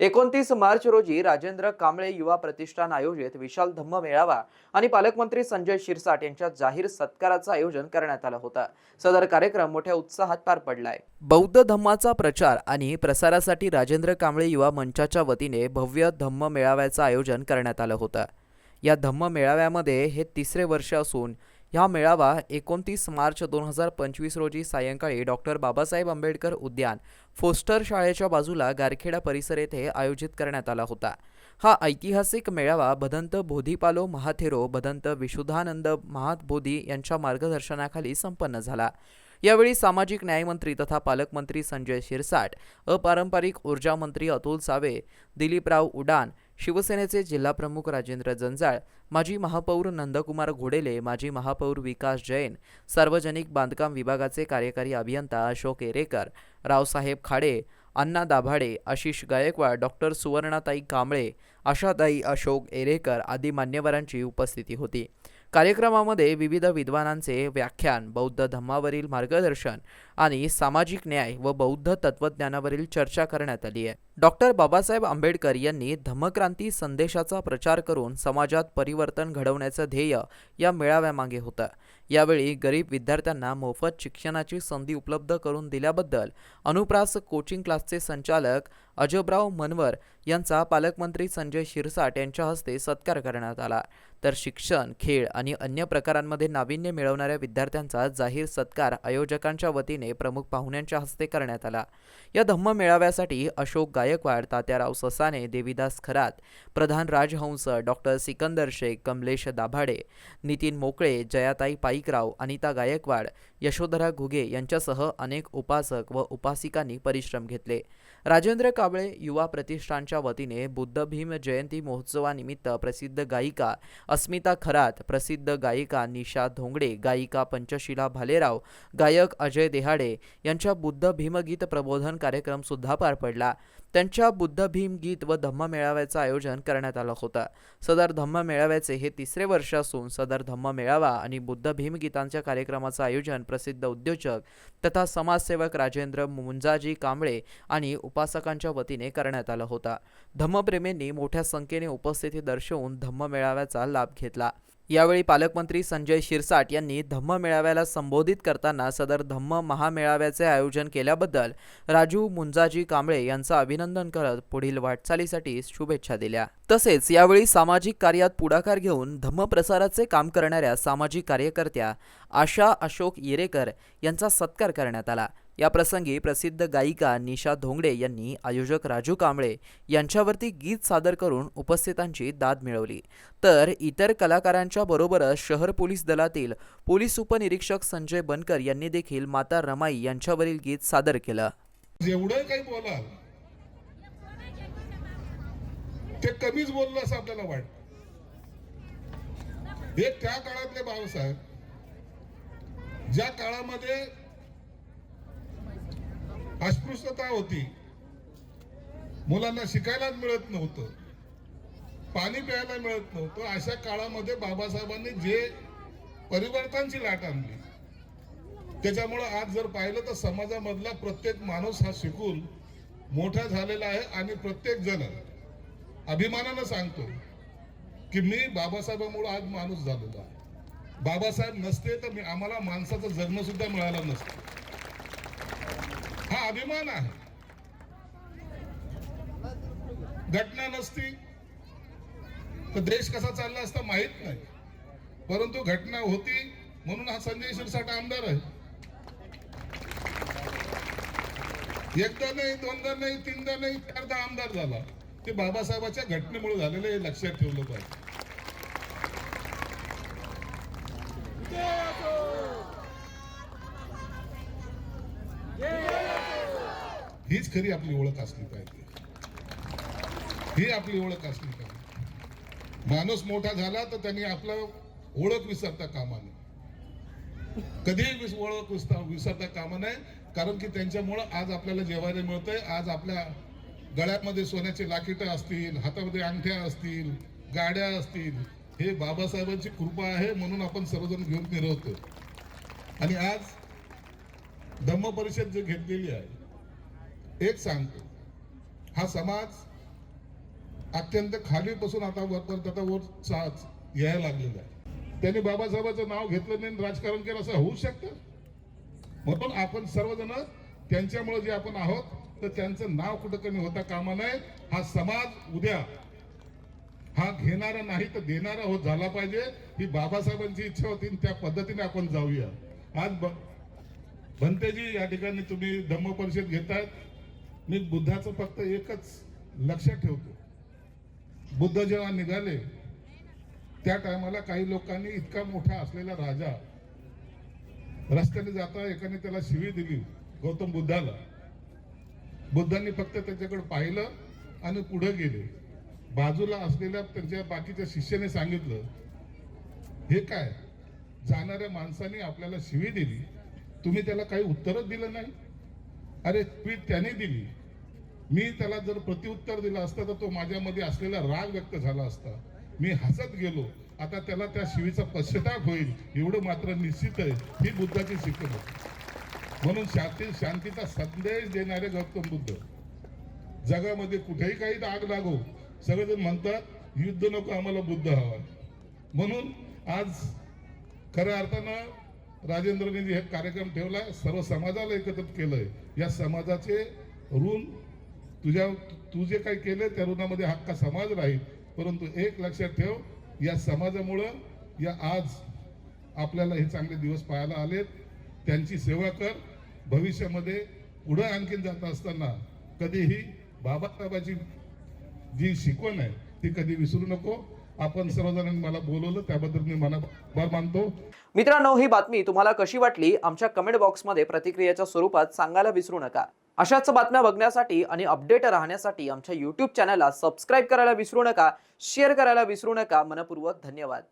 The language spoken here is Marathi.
एकोणतीस मार्च रोजी राजेंद्र कांबळे युवा प्रतिष्ठान आयोजित विशाल धम्म मेळावा आणि पालकमंत्री संजय शिरसाट यांच्या जाहीर सत्काराचं आयोजन करण्यात आलं होतं. सदर कार्यक्रम मोठ्या उत्साहात पार पडलाय. बौद्ध धम्माचा प्रचार आणि प्रसारासाठी राजेंद्र कांबळे युवा मंचाच्या वतीने भव्य धम्म मेळाव्याचं आयोजन करण्यात आलं होतं. या धम्म मेळाव्यामध्ये हे तिसरे वर्ष असून हा मेळावा एकोणतीस मार्च दोन हजार पंचवीस रोजी सायंकाळी डॉक्टर बाबासाहेब आंबेडकर उद्यान फोस्टर शाळेच्या बाजूला गारखेडा परिसर येथे आयोजित करण्यात आला होता. हा ऐतिहासिक मेळावा भदंत बोधिपालो महाथेरो भदंत विशुद्धानंद महातबोधी यांच्या मार्गदर्शनाखाली संपन्न झाला. यावेळी सामाजिक न्यायमंत्री तथा पालकमंत्री संजय शिरसाट अपारंपरिक ऊर्जा मंत्री अतुल सावे दिलीपराव उडान शिवसेनेचे जिल्हाप्रमुख राजेंद्र जंजाळ माजी महापौर नंदकुमार घोडेले माजी महापौर विकास जैन सार्वजनिक बांधकाम विभागाचे कार्यकारी अभियंता अशोक एरेकर रावसाहेब खाडे अण्णा दाभाडे आशिष गायकवाड डॉक्टर सुवर्णाताई कांबळे आशाताई अशोक एरेकर आदी मान्यवरांची उपस्थिती होती. कार्यक्रमामध्ये विविध विद्वानांचे व्याख्यान बौद्ध धम्मावरील मार्गदर्शन आणि सामाजिक न्याय व बौद्ध तत्वज्ञानावरील चर्चा करण्यात आली आहे. डॉक्टर बाबासाहेब आंबेडकर यांनी धम्मक्रांती संदेशाचा प्रचार करून समाजात परिवर्तन घडवण्याचं ध्येय या मेळाव्यामागे होतं. यावेळी गरीब विद्यार्थ्यांना मोफत शिक्षणाची संधी उपलब्ध करून दिल्याबद्दल अनुप्रास कोचिंग क्लासचे संचालक अजबराव मनवर यांचा पालकमंत्री संजय शिरसाट यांच्या हस्ते सत्कार करण्यात आला. तर शिक्षण खेळ आणि अन्य प्रकारांमध्ये नाविन्य मिळवणाऱ्या विद्यार्थ्यांचा जाहीर सत्कार आयोजकांच्या वतीने प्रमुख पाहुण्यांच्या हस्ते करण्यात आला. या धम्म मेळाव्यासाठी अशोक गायकवाड तात्याराव ससाने देवीदास खरात प्रधान राजहंस डॉक्टर सिकंदर शेख कमलेश दाभाडे नितीन मोकळे जयाताई पाईकराव अनिता गायकवाड यशोधरा घुगे यांच्यासह अनेक उपासक व उपासिकांनी परिश्रम घेतले. राजेंद्र काबळे युवा प्रतिष्ठानच्या वतीने बुद्ध भीम जयंती महोत्सवानिमित्त प्रसिद्ध गायिका अस्मिता खरात प्रसिद्ध गायिका निशा धोंगडे गायिका पंचशिला भालेराव गायक अजय देहाडे यांच्या बुद्ध भीमगीत प्रबोधन कार्यक्रम सुद्धा पार पडला. त्यांच्या बुद्ध भीम गीत व धम्म मेळाव्याचं आयोजन करण्यात आलं होतं. सदर धम्म मेळाव्याचे हे तिसरे वर्ष असून सदर धम्म मेळावा आणि बुद्ध भीम गीतांच्या कार्यक्रमाचं आयोजन प्रसिद्ध उद्योजक तथा समाजसेवक राजेंद्र मुंजाजी कांबळे आणि उपासकांच्या वतीने करण्यात आला होता. धम्मप्रेमींनी मोठ्या संख्येने उपस्थिती दर्शवून धम्म मेळाव्याचा लाभ घेतला. यावेळी पालकमंत्री संजय शिरसाट यांनी धम्म मेळाव्याला संबोधित करताना सदर धम्म महामेळाव्याचे आयोजन केल्याबद्दल राजू मुंजाजी कांबळे यांचं अभिनंदन करत पुढील वाटचालीसाठी शुभेच्छा दिल्या. तसेच यावेळी सामाजिक कार्यात पुढाकार घेऊन धम्म प्रसाराचे काम करणाऱ्या सामाजिक कार्यकर्त्या आशा अशोक येरेकर यांचा सत्कार करण्यात आला. या प्रसंगी प्रसिद्ध गायिका निशा धोंगडे यांनी आयोजक राजू कांबळे यांच्यावरती गीत सादर करून उपस्थितांची दाद मिळवली. तर इतर कलाकारांच्या बरोबरच शहर पोलीस दलातील पोलीस उपनिरीक्षक संजय बनकर यांनी देखील माता रमाई यांच्यावरील गीत सादर केलं. जेवढं काही बोलाल ते कमीच बोललं असं आपल्याला वाटत. हे त्या काळातले बाबासाहेब ज्या काळामध्ये अस्पृश्यता होती. मुलांना शिकायला मिळत नव्हतं. पाणी प्यायला मिळत नव्हतं. अशा काळामध्ये बाबासाहेबांनी जे परिवर्तनची लाट आणली त्याच्यामुळं आज जर पाहिलं तर समाजामधला प्रत्येक माणूस हा शिकून मोठा झालेला आहे आणि प्रत्येक जण अभिमानानं सांगतो की मी बाबासाहेबांमुळे आज माणूस झालेलो आहे. बाबासाहेब नसते तर मी आम्हाला माणसाचं जन्म सुद्धा मिळाला नसतं. अभिमान आहे. घटना नसती. तर देश कसा चालला असता माहीत नाही. परंतु घटना होती म्हणून हा संजय शिरसाट आमदार आहे. एकदा नाही दोनदा नाही तीनदा नाही चारदा आमदार झाला. ते बाबासाहेबाच्या घटनेमुळे झालेलं हे लक्षात ठेवलं पाहिजे. हीच खरी आपली ओळख असली पाहिजे. ही आपली ओळख असली पाहिजे. माणूस मोठा झाला तर त्यांनी आपला ओळख विसरता कामा नये. कधीही ओळख विसता विसरता कामा नये. कारण की त्यांच्यामुळं आज आपल्याला जेवायला मिळतंय. आज आपल्या गळ्यामध्ये सोन्याचे लाकिटं असतील हातामध्ये अंगठ्या असतील गाड्या असतील. हे बाबासाहेबांची कृपा आहे म्हणून आपण सर्वजण घेऊन निरवतो आणि आज धम्म परिषद जी घेतलेली आहे एक सांगतो. हा समाज अत्यंत खालीपासून आता वरपर्यंत आता वर चा- यायला लागलेला आहे. त्यांनी बाबासाहेबांचं नाव घेतलं नाही आणि राजकारण केलं असं होऊ शकतं? म्हणून आपण सर्वजण त्यांच्यामुळे जे आपण आहोत तर त्यांचं नाव कुठं कमी होता कामा नये. हा समाज उद्या हा घेणारा नाही तर देणारा होत झाला पाहिजे. ही बाबासाहेबांची इच्छा होती त्या पद्धतीने आपण जाऊया. आज ब- भंतेजी या ठिकाणी तुम्ही धम्म परिषद घेतायत. मी बुद्धाचं फक्त एकच लक्षात ठेवतो. बुद्ध जेव्हा निघाले त्या टायमाला काही लोकांनी इतका मोठा असलेला राजा रस्त्याने जाता एकाने त्याला शिवी दिली गौतम बुद्धाला. बुद्धांनी फक्त त्याच्याकडे पाहिलं आणि पुढे गेले. बाजूला असलेल्या त्यांच्या बाकीच्या शिष्याने सांगितलं हे काय? जाणाऱ्या माणसाने आपल्याला शिवी दिली. तुम्ही त्याला काही उत्तरच दिलं नाही? अरे पीठ त्याने दिली. मी त्याला जर प्रत्युत्तर दिलं असतं तर तो माझ्यामध्ये असलेला राग व्यक्त झाला असता. मी हसत गेलो. आता त्याला त्या शिवीचा पश्चाताप होईल एवढं मात्र निश्चित आहे. ही बुद्धाची शिकवण म्हणून शांती शांतीचा संदेश देणारे गौतम बुद्ध. जगामध्ये कुठेही काही आग लागो सगळेजण म्हणतात युद्ध नको आम्हाला बुद्ध हवा. म्हणून आज खऱ्या अर्थानं राजेंद्र जे हे कार्यक्रम ठेवला सर्व समाजाला एकत्रित केलंय. या समाजाचे ऋण तुझ्या तू जे काही केलं त्या ऋणामध्ये हक्का समाज राहील. परंतु एक लक्षात ठेव या समाजामुळं या आज आपल्याला हे चांगले दिवस पाहायला आलेत. त्यांची सेवा कर. भविष्यामध्ये पुढं आणखीन जात असताना कधीही बाबासाहेबाची जी शिकवण आहे ती कधी विसरू नको. आपण सर्वजणांनी मला बोलवलं त्याबद्दल मी मनाभार मानतो. मित्रांनो ही बातमी तुम्हाला कशी वाटली? आमच्या कमेंट बॉक्समध्ये प्रतिक्रियेच्या स्वरूपात सांगायला विसरू नका. अशाच बातम्या बघण्यासाठी आणि अपडेट राहण्यासाठी आमच्या यूट्यूब चॅनलला सबस्क्राईब करायला विसरू नका शेअर करायला विसरू नका. मनपूर्वक धन्यवाद.